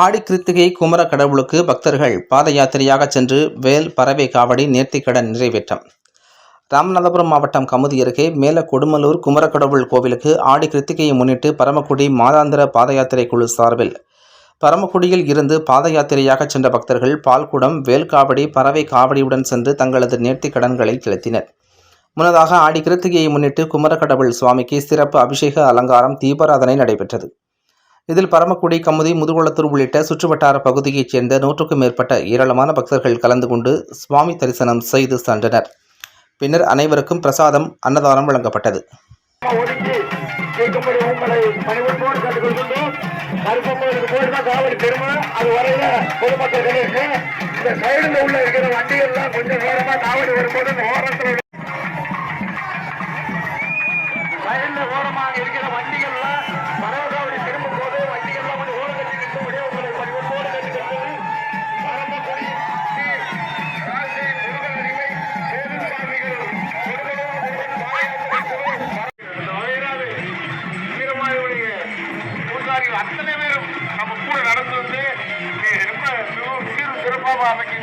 ஆடி கிருத்திகை குமர கடவுளுக்கு பக்தர்கள் பாத யாத்திரையாக சென்று வேல் பறவை காவடி நேர்த்திக்கடன் நிறைவேற்றம். ராமநாதபுரம் மாவட்டம் கமுதி அருகே மேல கொடுமலூர் குமரக்கடவுள் கோவிலுக்கு ஆடி கிருத்திகையை முன்னிட்டு பரமக்குடி மாதாந்திர பாத யாத்திரை குழு சார்பில் பரமக்குடியில் இருந்து பாத யாத்திரையாக சென்ற பக்தர்கள் பால்குடம் வேல் காவடி பறவை காவடியுடன் சென்று தங்களது நேர்த்தி கடன்களை செலுத்தினர். முன்னதாக ஆடி கிருத்திகையை முன்னிட்டு குமரக்கடவுள் சுவாமிக்கு சிறப்பு அபிஷேக அலங்காரம் தீபாராதனை நடைபெற்றது. இதில் பரமக்குடி கமுதி முதுகுளத்தூர் உள்ளிட்ட சுற்றுவட்டார பகுதியைச் சேர்ந்த நூற்றுக்கும் மேற்பட்ட ஏராளமான பக்தர்கள் கலந்து கொண்டு சுவாமி தரிசனம் செய்து சென்றனர். பின்னர் அனைவருக்கும் பிரசாதம் அன்னதானம் வழங்கப்பட்டது. ஒதுக்கி கேட்கும்படி அத்தனை பேரும் நம்ம கூட நடந்து வந்து ரொம்ப மிகவும் சிறப்பாக அமைக்க